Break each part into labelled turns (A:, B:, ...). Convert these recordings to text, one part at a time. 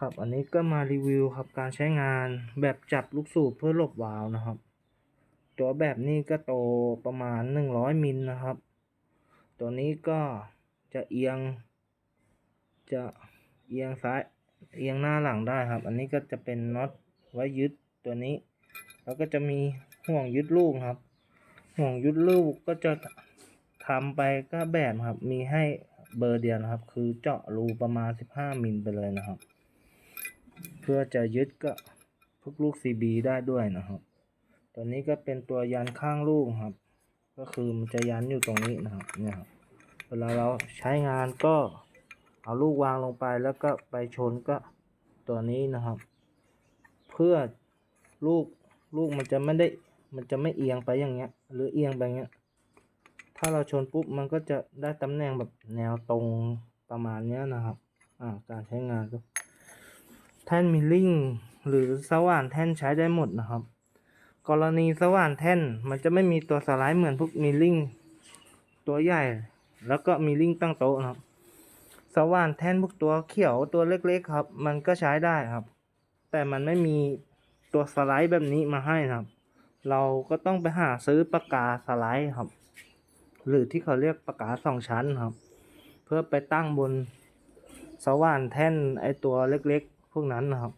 A: ครับ อันนี้ก็มารีวิวครับการใช้งานแบบจับลูกสูบเพื่อหลบวาล์วนะครับ ตัวแบบนี้ก็โตประมาณหนึ่งร้อยมิลนะครับ ตัวนี้ก็จะเอียง จะเอียงซ้ายเอียงหน้าหลังได้ครับ อันนี้ก็จะเป็นน็อตไว้ยึดตัวนี้ แล้วก็จะมีห่วงยึดลูกครับ ห่วงยึดลูกก็จะทำไปก็แบบครับ มีให้เบอร์เดียวนะครับ คือเจาะรูประมาณ 15มิลไปเลยนะครับ เพื่อจะยึดก็พวกลูก CB ได้ด้วยนะครับ ตัวนี้ก็เป็นตัวยันข้างลูกครับ ก็คือมันจะยันอยู่ตรงนี้นะครับ เนี่ยครับ เวลาเราใช้งานก็เอาลูกวางลงไปแล้วก็ไปชนก็ตัวนี้นะครับ เพื่อลูกลูกมันจะไม่ได้มันจะไม่เอียงไปอย่างเงี้ย หรือเอียงไปอย่างเงี้ย ถ้าเราชนปุ๊บมันก็จะได้ตำแหน่งแบบแนวตรงประมาณเนี้ยนะครับ อ่า การใช้งานก็ แท่นมิลลิ่งหรือสว่านแท่นใช้ได้หมดนะครับ กรณีสว่านแท่นมันจะไม่มีตัวสไลด์เหมือนพวกมิลลิ่งตัวใหญ่ แล้วก็มิลลิ่งตั้งโต๊ะนะครับ สว่านแท่นพวกตัวเขียวตัวเล็กๆครับ มันก็ใช้ได้ครับ แต่มันไม่มีตัวสไลด์แบบนี้มาให้นะครับ เราก็ต้องไปหาซื้อปากกาสไลด์ครับ หรือที่เขาเรียกปากกาสองชั้นครับ เพื่อไปตั้งบนสว่านแท่นไอตัวเล็ก พวกนั้นนะครับ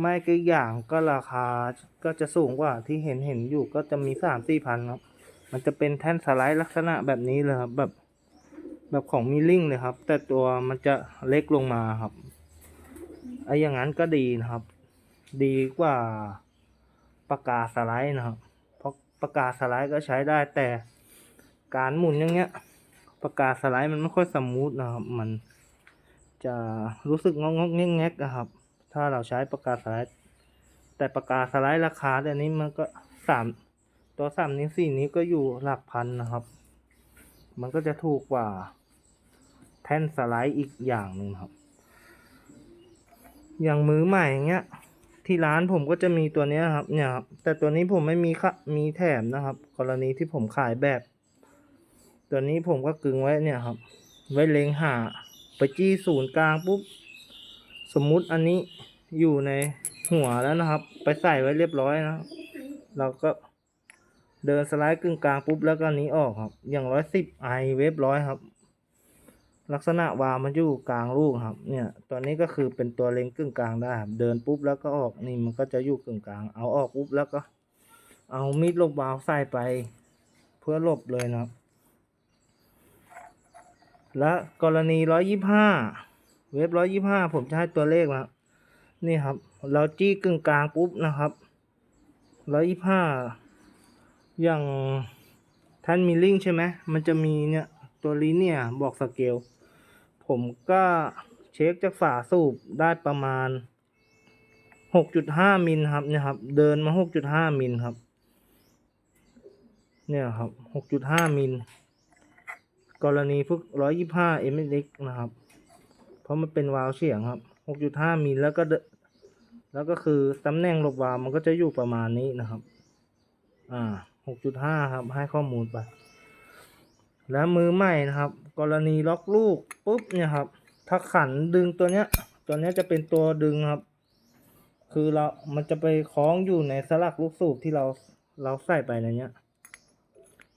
A: ไม่กี่อย่างก็ราคาก็จะสูงกว่าที่เห็นเห็นอยู่ก็จะมีสามสี่พันครับ มันจะเป็นแท่นสไลด์ลักษณะแบบนี้เลยครับ แบบแบบของมิลลิ่งเลยครับ แต่ตัวมันจะเล็กลงมาครับไอ้อย่างนั้นก็ดีนะครับ ดีกว่าปากกาสไลด์นะครับ เพราะปากกาสไลด์ก็ใช้ได้แต่การหมุนอย่างเงี้ยปากกาสไลด์มันไม่ค่อยสมูทนะครับ มัน จะรู้สึกงอกๆแงกนะครับ ถ้าเราใช้ปากกาสไลด์ แต่ปากกาสไลด์ราคาเดี๋ยวนี้มันก็สามตัวสามนิ้วสี่นิ้วก็อยู่หลักพันนะครับ มันก็จะถูกกว่าแท่นสไลด์อีกอย่างหนึ่งครับ อย่างมือใหม่อย่างเงี้ย ที่ร้านผมก็จะมีตัวนี้ครับ เนี่ยครับ แต่ตัวนี้ผมไม่มีค่ะมีแถมนะครับ กรณีที่ผมขายแบบ ตัวนี้ผมก็กึงไว้เนี่ยครับ ไว้เล็งหา ไปจี้ศูนย์กลางปุ๊บ สมมุติอันนี้อยู่ในหัวแล้วนะครับ ไปใส่ไว้เรียบร้อยนะเราก็เดินสไลด์กึ่งกลางปุ๊บแล้วก็นี้ออกครับ อย่างร้อยสิบไอเวฟร้อยครับ ลักษณะวาวมันอยู่กลางลูกครับ เนี่ยตัวนี้ก็คือเป็นตัวเล็งกึ่งกลางได้ครับเดินปุ๊บแล้วก็ออกนี่มันก็จะอยู่กึ่งกลาง เอาออกปุ๊บแล้วก็ เอามีดลบวาล์วใส่ไป เพื่อลบเลยนะครับ และกรณีร้อยยี่ห้าเว็บร้อยยี่ห้าผมจะให้ตัวเลขนะนี่ครับ เราจี้กึ่งกลางปุ๊บนะครับร้อยยี่ห้าอย่างท่านมิลลิ่งใช่ไหมมันจะมีเนี่ยตัวลีเนี่ยบอกสเกล ผมก็เช็คจากฝาสูบได้ประมาณหกจุดห้ามิลครับเนี่ยครับ เดินมาหกจุดห้ามิลครับ เนี่ยครับหกจุดห้ามิล กรณีพวกร้อยยี่ห้าเอ็มเอ็กนะครับ เพราะมันเป็นวาล์วเฉียงครับหกจุดห้ามิลแล้วก็แล้วก็คือตำแหน่งหลบวาล์วมันก็จะอยู่ประมาณนี้นะครับ อ่าหกจุดห้าครับ ให้ข้อมูลไป แล้วมือใหม่นะครับ กรณีล็อกลูกปุ๊บเนี่ยครับ ถ้าขันดึงตัวเนี้ย ตัวเนี้ยจะเป็นตัวดึงครับ คือเรา มันจะไปคล้องอยู่ในสลักลูกสูบที่เราเราใส่ไปในเนี้ย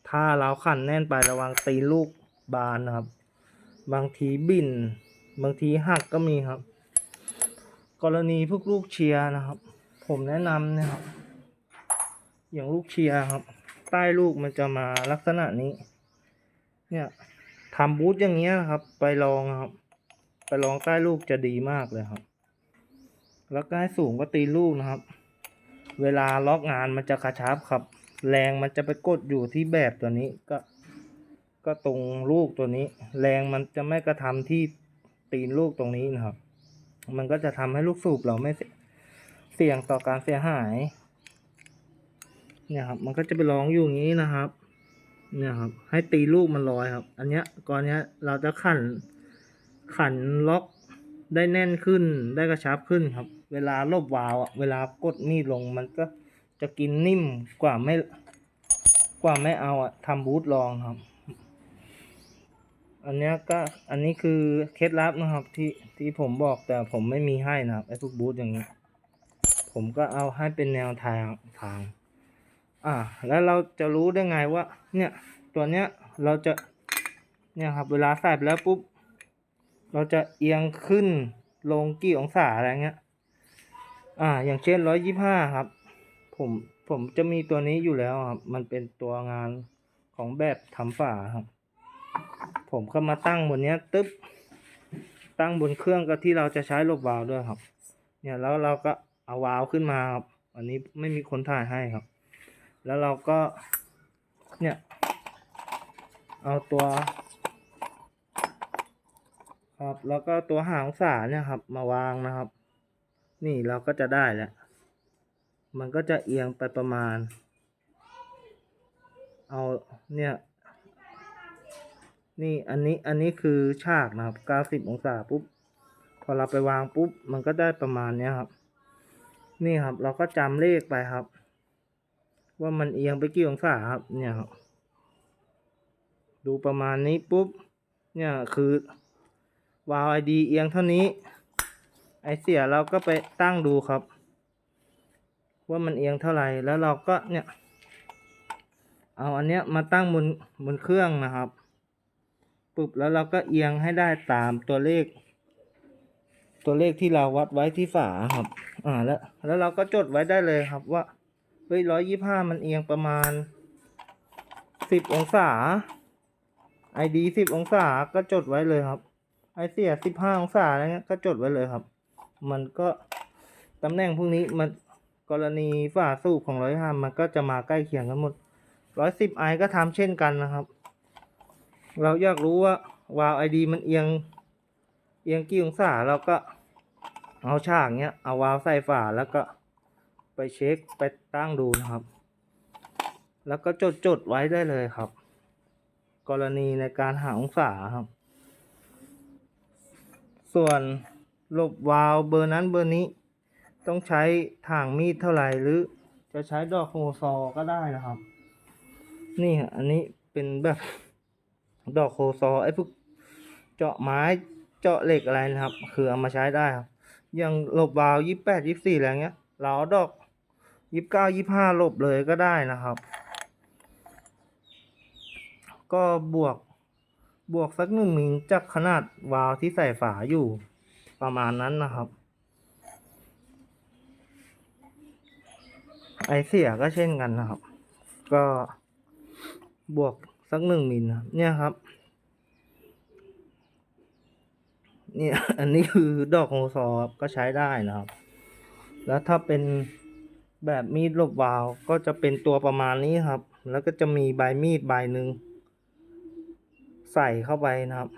A: ถ้าเราขันแน่นไประวังตีลูก บานนะครับ บางทีบิน บางทีหักก็มีครับ กรณีพวกลูกเชียร์นะครับ ผมแนะนำนะครับ อย่างลูกเชียร์ครับ ใต้ลูกมันจะมาลักษณะนี้ เนี่ยทำบูธอย่างเงี้ยครับ ไปลองครับ ไปลองใต้ลูกจะดีมากเลยครับ แล้วก็ให้สูงก็ตีลูกนะครับ เวลาล็อกงานมันจะกระชับครับ แรงมันจะไปกดอยู่ที่แบบตัวนี้ก็ ก็ตรงลูกตัวนี้ แรงมันจะไม่กระทำที่ตีนลูกตรงนี้นะครับ มันก็จะทำให้ลูกสูบเราไม่เสี่ยงต่อการเสียหาย เนี่ยครับ มันก็จะไปร้องอยู่อย่างนี้นะครับ เนี่ยครับ ให้ตีลูกมันลอยครับ อันเนี้ยก่อนเนี้ยเราจะขันขันล็อกได้แน่นขึ้นได้กระชับขึ้นครับ เวลาลบวาล์วอะเวลากดนี่ลงมันก็จะกินนิ่มกว่าไม่กว่าไม่เอาอะทำบูทลองครับ อันนี้ก็อันนี้คือเคล็ดลับนะครับที่ที่ผมบอกแต่ผมไม่มีให้นะครับไอ้พวกบูธอย่างนี้ ผมก็เอาให้เป็นแนวทางทาง อ่า แล้วเราจะรู้ได้ไงว่า เนี่ย ตัวเนี้ยเราจะเนี่ยครับ เวลาใส่ไปแล้วปุ๊บเราจะเอียงขึ้นลงกี่องศาอะไรเงี้ย อ่า อย่างเช่นร้อยยี่ห้าครับ ผมผมจะมีตัวนี้อยู่แล้วครับ มันเป็นตัวงานของแบบทำฝาครับ ผมก็มาตั้งบนเนี้ยตึ๊บตั้งบนเครื่องก็ที่เราจะใช้ลบวาล์วด้วยครับ เนี่ยแล้วเราก็เอาวาล์วขึ้นมาครับอันนี้ไม่มีคนถ่ายให้ครับ แล้วเราก็เนี่ยเอาตัวครับแล้วก็ตัวหางสาเนี่ยครับ มาวางนะครับ นี่เราก็จะได้แล้ว มันก็จะเอียงไปประมาณ เอาเนี่ย นี่อันนี้อันนี้คือฉากนะครับ90องศาปุ๊บพอเราไปวางปุ๊บมันก็ได้ประมาณเนี้ยครับ นี่ครับเราก็จำเลขไปครับ ว่ามันเอียงไปกี่องศาครับ เนี่ยครับดูประมาณนี้ปุ๊บ เนี่ยคือวาวไอดีเอียงเท่านี้ ไอเสียเราก็ไปตั้งดูครับ ว่ามันเอียงเท่าไหร่แล้วเราก็เนี่ย เอาอันเนี้ยมาตั้งบนบนเครื่องนะครับ ปุ๊บแล้วเราก็เอียงให้ได้ตามตัวเลข ตัวเลขที่เราวัดไว้ที่ฝาครับ อ่าแล้วแล้วเราก็จดไว้ได้เลยครับว่าเฮ้ยร้อยยี่ห้ามันเอียงประมาณสิบองศาไอดีสิบองศาก็จดไว้เลยครับ ไอเสียสิบห้าองศาอะไรเงี้ยก็จดไว้เลยครับ มันก็ตำแหน่งพวกนี้มันกรณีฝาสูบของร้อยห้ามันก็จะมาใกล้เคียงกันหมดร้อยสิบไอก็ทำเช่นกันนะครับ เราอยากรู้ว่าวาล์วไอดีมันเอียง เอียงกี่องศาเราก็เอาฉากเนี้ย เอาวาล์วใส่ฝาแล้วก็ไปเช็คไปตั้งดูนะครับ แล้วก็จดจดไว้ได้เลยครับ กรณีในการหาองศาครับ ส่วนหลบวาล์วเบอร์นั้นเบอร์นี้ ต้องใช้ทางมีดเท่าไหร่หรือ จะใช้ดอกโฮซอก็ได้นะครับ นี่ฮะอันนี้เป็นแบบ ดอกโคซอไอ้พวกเจาะไม้เจาะเหล็กอะไรนะครับ คือเอามาใช้ได้ครับอย่างหลบวาล์วยี่แปดยี่สี่อะไรเงี้ย เราเอาดอกยี่เก้ายี่ห้าหลบเลยก็ได้นะครับ ก็บวกบวกสักหนึ่งมิลจากขนาดวาล์วที่ใส่ฝาอยู่ประมาณนั้นนะครับ ไอเสียก็เช่นกันนะครับ ก็บวก สักหนึ่งมิลครับเนี่ยครับ เนี่ย อันนี้คือดอกโฮซอครับก็ใช้ได้นะครับ แล้วถ้าเป็นแบบมีดลบวาวก็จะเป็นตัวประมาณนี้ครับ แล้วก็จะมีใบมีดใบหนึ่งใส่เข้าไปนะครับ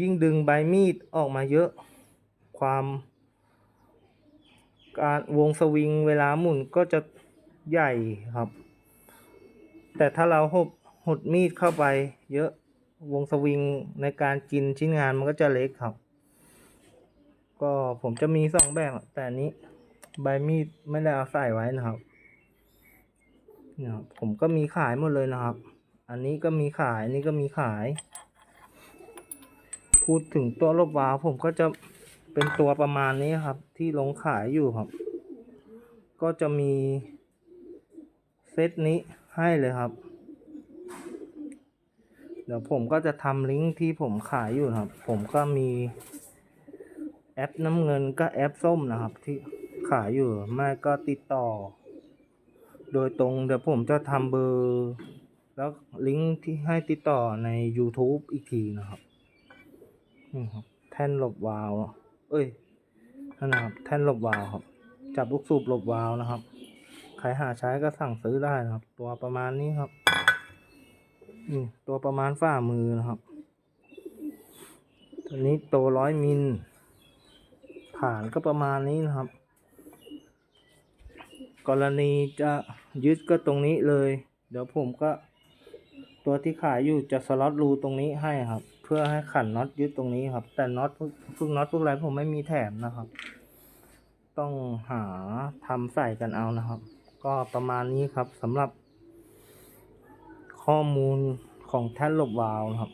A: ยิ่งดึงใบมีดออกมาเยอะ ความ การวงสวิงเวลาหมุนก็จะใหญ่ครับ แต่ถ้าเราหดหดมีดเข้าไป เยอะวงสวิงในการกินชิ้นงานมันก็จะเล็กครับ ก็ผมจะมีสองแบบแต่นี้ใบมีดไม่ได้เอาใส่ไว้นะครับเนี่ยผมก็มีขายหมดเลยนะครับ อันนี้ก็มีขายนนี้ก็มีขาย พูดถึงตัวลบวาวผมก็จะเป็นตัวประมาณนี้ครับ ที่ลงขายอยู่ครับ ก็จะมีเซตนี้ ให้เลยครับ เดี๋ยวผมก็จะทำลิงก์ที่ผมขายอยู่นะครับ ผมก็มี แอปน้ำเงินก็แอปส้มนะครับ ที่ขายอยู่ไม่ก็ติดต่อ โดยตรงเดี๋ยวผมจะทำเบอร์ แล้วลิงก์ที่ให้ติดต่อใน YouTube อีกทีนะครับนี่ครับ แท่นหลบวาว เอ้ยนั่นนะครับ แท่นหลบวาวครับ จับลูกสูบหลบวาวนะครับ ใครหาใช้ก็สั่งซื้อได้นะครับ ตัวประมาณนี้ครับนี่ตัวประมาณฝ่ามือนะครับ ตัวนี้โตร้อยมิลฐานก็ประมาณนี้นะครับ กรณีจะยึดก็ตรงนี้เลย เดี๋ยวผมก็ ตัวที่ขายอยู่จะสล็อตรูตรงนี้ให้ครับ เพื่อให้ขันน็อตยึดตรงนี้ครับ แต่น็อตพวกพวกน็อตพวกอะไรผมไม่มีแถมนะครับ ต้องหาทำใส่กันเอานะครับ ก็ประมาณนี้ครับสำหรับข้อมูลของแท่นหลบวาวครับ